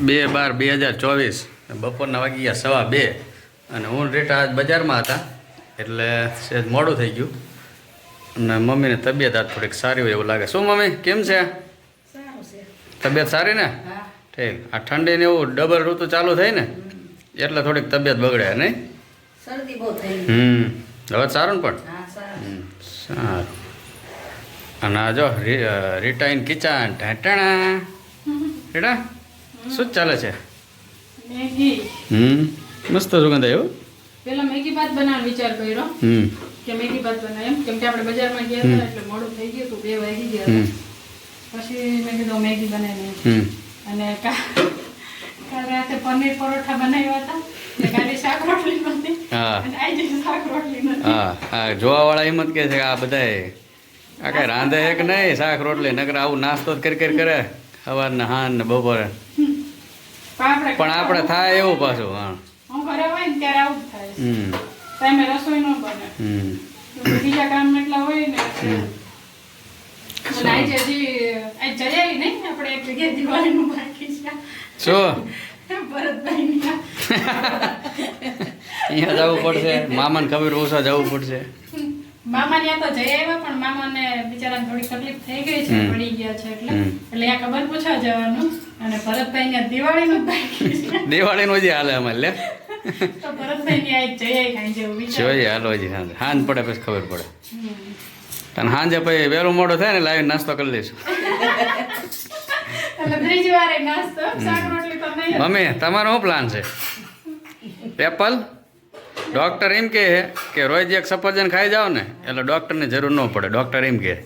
બે બાર બે હજાર ચોવીસ. બપોરના વાગી ગયા સવા બે. અને હું રેટા આજ બજારમાં હતા. એટલે સહેજ મોડું થઈ ગયું. અને મમ્મીની તબિયત આજ થોડીક સારી હોય એવું લાગે. શું મમ્મી કેમ છે? તબિયત સારી ને? ઠીક. આ ઠંડીને એવું ડબલ ઋતુ ચાલુ થઈ ને? એટલે થોડીક તબિયત બગડે નહીં? હમ. હવે સારું ને પણ? સારું. અને આ જો રિટાઈન કિચન. ઢાંટણા રેડા શું ચાલે છે? મેગી. હમ મસ્ત સુગંધ આવ્યો પેલા મેગી ભાત બનાવવાનો વિચાર કર્યો. હમ. કે મેગી ભાત બનાય એમ. કેમ કે આપણે બજારમાં ગયા હતા એટલે મોડું થઈ ગયું હતું બે વાગી ગયા પછી મેં કીધું મેગી બનાવીને અને કાલ રાતે પનીર પરોઠા બનાવ્યા હતા. હા. હા જોવાવાળા એમ જ કે છે આ બધાય આ કઈ રાંધે છે કે નહીં? શાક રોટલી નકર આવું નાસ્તો કરી કરી કરે. સવારને હાન ને બપોરે. પણ આપણે થાય એવું પાછું હા. હું ઘરે હોય ને ત્યારે આવું થાય. હમ. તમે રસોઈ ન બને. હમ. બીજા કામ એટલા હોય ને જવું પડશે. મામાને ખબર ઓછા જવું પડશે. મામા ત્યાં તો જઈ આવ્યા પણ મામાને બિચારાને થોડી તકલીફ થઈ ગઈ છે. પડી ગયા છે એટલે. એટલે આ ખબર પૂછવા જવાનું. અને ભરતભાઈ ને દિવાળીનું દિવાળીનું જે હાલે અમારે લે. તો ભરતભાઈ ની આજ જઈ આવી જેવું વિચાર. જોઈએ હાલો જી સાંજે સાંજ પડે પછી ખબર પડે. તને અને પછી વેલો મોડો થાય ને લાવીને નાસ્તો કરી લઈશું. મમ્મી તમારો શું પ્લાન છે? એપલ ડૉક્ટર એમ કહે કે રોજ એક સફરજન ખાઈ જાઓ ને એટલે ડૉક્ટરની જરૂર ન પડે. ડૉક્ટર એમ કહે.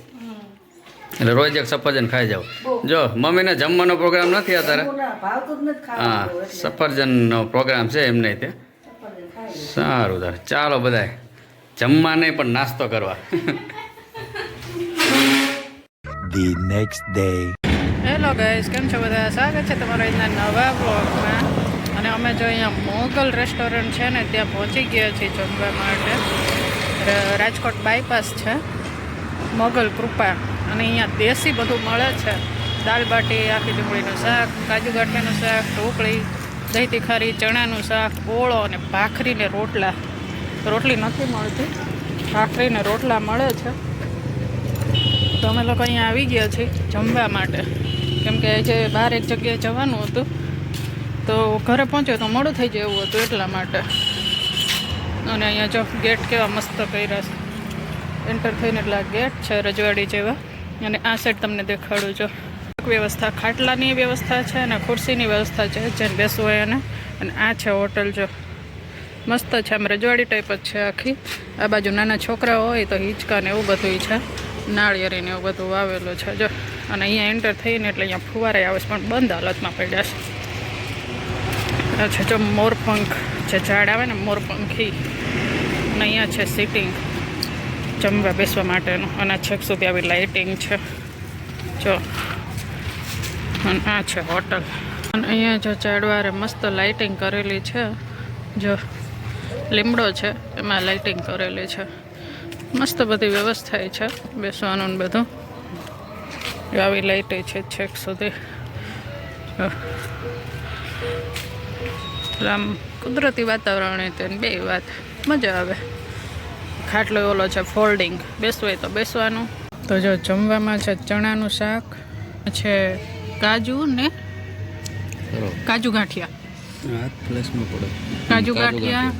એટલે રોજ એક સફરજન ખાઈ જાવ જો મમ્મીને જમવાનો પ્રોગ્રામ નથી અત્યારે. હા સફરજનનો પ્રોગ્રામ છે એમને તે. સફરજન સારું તાર. ચાલો બધાય જમવા નહીં પણ નાસ્તો કરવા. The next day hello guys કેમ છો બધા? સ્વાગત છે તમારા આજના નવા બ્લોગમાં અને અમે જો અહીંયા મોગલ રેસ્ટોરન્ટ છે ને ત્યાં પહોંચી ગયા છીએ જમવા માટે. રાજકોટ બાયપાસ છે. મોગલ કૃપા. અને અહીંયા દેશી બધું મળે છે. દાલ બાટી, આખી ડુંગળીનું શાક, કાજુ ગાંઠિયાનું શાક, ઢોકળી દહીં તીખારી ચણાનું શાક ઓળો અને ભાખરીને રોટલા. રોટલી નથી મળતી. ભાખરીને રોટલા મળે છે. તો અમે લોકો અહીંયા આવી ગયા છીએ જમવા માટે. કેમ કે જે બહાર એક જગ્યાએ જવાનું હતું, તો ઘરે પહોંચ્યો તો મોડું થઈ જાય એવું હતું એટલા માટે. અને અહીંયા જો ગેટ કેવા મસ્ત કર્યા છે. એન્ટર થઈને એટલે ગેટ છે રજવાડી જેવા. અને આ સાઈડ તમને દેખાડું જો વ્યવસ્થા ખાટલાની વ્યવસ્થા છે અને ખુરશીની વ્યવસ્થા છે જેને બેસવું હોય એને. અને આ છે હોટલ, જો. મસ્ત છે, આમ રજવાડી ટાઈપ જ છે આખી. આ બાજુ નાના છોકરાઓ હોય તો હિંચકા ને એવું બધું છે. નાળિયેરી ને એવું બધું વાવેલું છે, જો. અને અહીંયા એન્ટર થઈને એટલે અહીંયા ફુવારે આવે છે, પણ બંધ હાલતમાં પડ્યા છે. છે, જો, મોરપંખ. જે ઝાડ આવે ને મોરપંખી. અને અહીંયા છે સિટિંગ જમવા બેસવા માટેનું. અને છેક સુધી આવી લાઇટિંગ છે. જો. અને આ છે હોટલ અને અહીંયા જો ચાડવારે મસ્ત લાઇટિંગ કરેલી છે. જો લીમડો છે, એમાં લાઇટિંગ કરેલી છે. મસ્ત બધી વ્યવસ્થા છે, બેસવાનું બધું. આવી લાઇટ છે છેક સુધી. આમ કુદરતી વાતાવરણ બે વાત. મજા આવે. ખાટલો ઓલો છે ફોલ્ડિંગ બેસવું તો બેસવાનું. તો જો જમવામાં છે ચણાનું શાક છે કાજુ ને કાજુ ગાંઠિયા. કાજુ ગાંઠિયા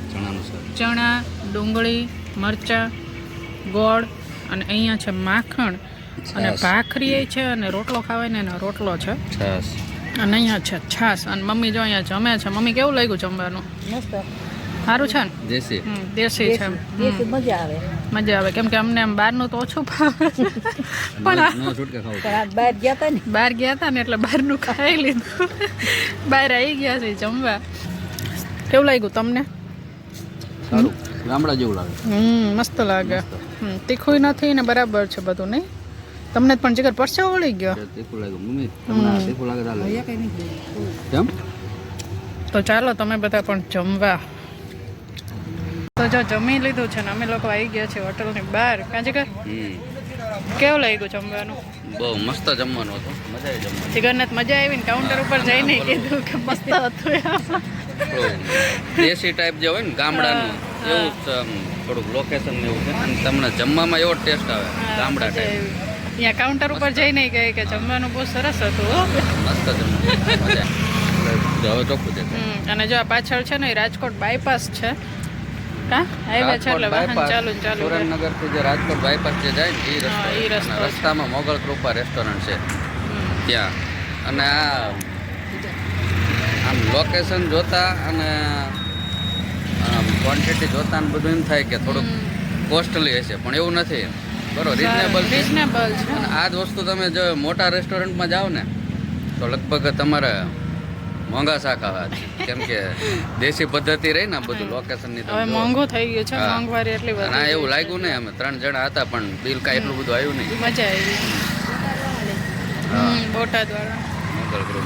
ચણા ડુંગળી મરચાં ગોળ અને અહીંયા છે માખણ અને. ભાખરી છે અને રોટલો ખાવાય ને એનો રોટલો છે. અને અહીંયા છે છાશ. અને મમ્મી જો અહીંયા જમે છે. મમ્મી કેવું લાગ્યું જમવાનું? મસ્ત. સારું છે ને? દેશી. દેશી છે. દેશી. મજા આવે. મજા આવે. કેમ કે અમને આમ બહારનું તો ઓછું ભાવે. પણ બહાર ગયા હતા ને? બહાર ગયા હતા ને એટલે બહારનું ખાઈ લીધું. બહાર આવી ગયા છે જમવા. કેવું લાગ્યું તમને? સારું. ગામડા જેવું લાગે. હમ મસ્ત લાગે. હમ તીખું નથી ને બરાબર છે બધું નહીં? તમને પણ જીગર પરસે વળી ગયો? તીખું લાગ્યું. મમ્મી તમને તીખું લાગે તો ચાલો તમે બધા પણ જમવા. તો જો જમી લીધું છે ને અમે લોકો આવી ગયા છીએ હોટલની બહાર. કાં જીગર હમ. કેવું લાગ્યું જમવાનું? બહુ મસ્ત જમવાનું હતું. મજા આવી જમવાનું મજા આવી ને કાઉન્ટર ઉપર જઈને કીધું કે મસ્ત હતું. દેશી ટાઈપ જે હોય ને ગામડાનું એવું થોડુંક લોકેશન એવું છે અને તમને જમવામાં એવો ટેસ્ટ આવે ગામડા ટાઈપ અહીંયા કાઉન્ટર ઉપર જઈને કહે કે જમવાનું બહુ સરસ હતું. મસ્ત જમવાનું હવે ચોખ્ખું છે. અને જો આ પાછળ છે ને રાજકોટ બાયપાસ છે. કા હાઈવે છે એટલે વાહન ચાલુ ચાલુ સુરેન્દ્રનગરથી જે રાજકોટ બાયપાસ જે જાય ને એ રસ્તો. રસ્તામાં મોગલ કૃપા રેસ્ટોરન્ટ છે. ત્યાં. અને આ આમ લોકેશન જોતા અને ક્વોન્ટિટી જોતા ને બધું એમ થાય કે થોડુંક કોસ્ટલી હશે પણ એવું નથી. બરોબર રિઝનેબલ રિઝનેબલ છે. અને આ જ વસ્તુ તમે જો મોટા રેસ્ટોરન્ટમાં જાઓ ને તો લગભગ તમારે મોંઘા શાક આવે કેમ કે દેશી પદ્ધતિ રહી ને બધું બધું લોકેશનની હવે મોંઘું થઈ ગયું છે મોંઘવારી એટલી બધી ના એવું લાગ્યું નહીં અમે ત્રણ જણા હતા પણ બિલ કાંઈ એટલું બધું આવ્યું નહીં. મજા આવી બોટાદ વાળા.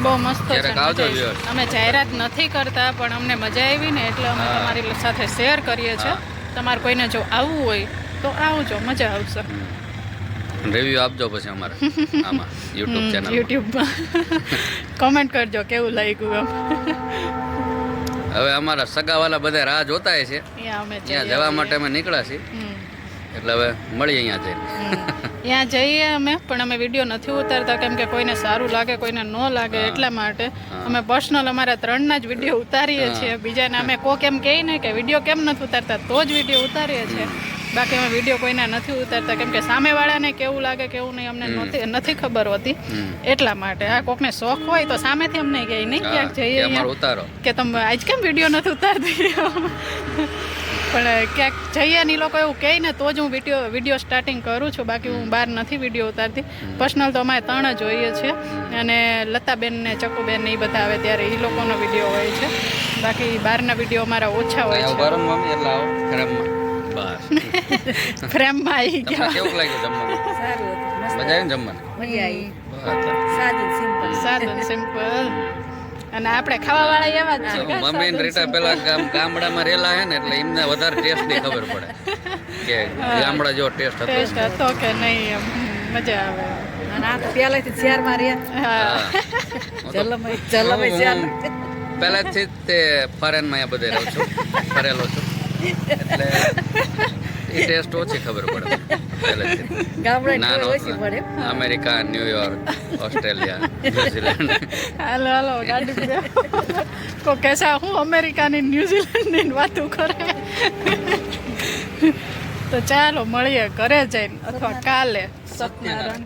બહુ મસ્ત છે. અમે જાહેરાત નથી કરતા પણ અમને મજા આવી ને એટલે અમે તમારી સાથે શેર કરીએ છીએ. તમારે કોઈને જો આવવું હોય તો આવજો મજા આવશે. રિવ્યુ આપજો પછી અમારે. આમાં યુટ્યુબ ચેનલ યુટ્યુબમાં કોમેન્ટ કરજો કેવું લાગ્યું હવે અમારા સગાવાલા બધા રાહ જોતા છે. ત્યાં જવા માટે અમે નીકળ્યા છીએ. એટલે હવે મળીએ અહીંયા જઈને. ત્યાં જઈએ અમે પણ અમે વીડિયો નથી ઉતારતા કેમ કે કોઈને સારું લાગે કોઈને ન લાગે એટલા માટે અમે પર્સનલ અમારા ત્રણના જ વીડિયો ઉતારીએ છીએ. બીજાને અમે કોક એમ કહે ને કે વીડિયો કેમ નથી ઉતારતા તો જ વીડિયો ઉતારીએ છીએ. બાકી અમે વીડિયો કોઈના નથી ઉતારતા. કેમ કે સામેવાળાને કેવું લાગે કેવું નહીં અમને નથી નથી ખબર હોતી. એટલા માટે. આ કોકને શોખ હોય તો સામેથી અમને કહે નહીં ક્યાંક જઈએ અહીંયા. ઉતારો. કે તમે આજ કેમ વીડિયો નથી ઉતારતી? પણ ક્યાંક જઈએ ને લોકો એવું કહે ને તો જ હું વીડિયો વીડિયો સ્ટાર્ટિંગ કરું છું. બાકી હું બહાર નથી વીડિયો ઉતારતી. પર્સનલ તો અમારે ત્રણ જ હોઈએ છે. અને લતાબેન ને ચકુબેન ને એ બધા આવે ત્યારે એ લોકોનો વીડિયો હોય છે. બાકી બહારના વીડિયો અમારા ઓછા હોય ફ્રેમમાં બસ. છે ફ્રેમમાં આવી ગયા. કેવું લાગ્યું જમવાનું? સારું હતું મજા આવી જમવાનું? મજા આવી. સાદું સિમ્પલ સાદું સિમ્પલ અને આપણે ખાવા વાળા એવા જ છે. મમ્મી ને રીટા પેલા ગામ ગામડામાં રહેલા હે ને એટલે એમને વધારે ટેસ્ટની ખબર પડે. કે ગામડા જેવો ટેસ્ટ હતો. ટેસ્ટ હતો કે નહીં એમ. મજા આવે. અને આ તો પહેલેથી શહેરમાં રહ્યા. હા. જલમય જલમય શહેર પહેલાથી જ તે ફરેનમાં અહીંયા બધે રહું છું. ફરેલો છું. એટલે એ ટેસ્ટ ઓછી ખબર પડે. નાનો America New York Australia New Zealand. હાલો હાલો ગાડી. કો કેસા હું અમેરિકાની ન્યુઝીલેન્ડની વાતો કરે? તો ચાલો મળીએ ઘરે જઈને અથવા કાલે. સત્યનારાયણ.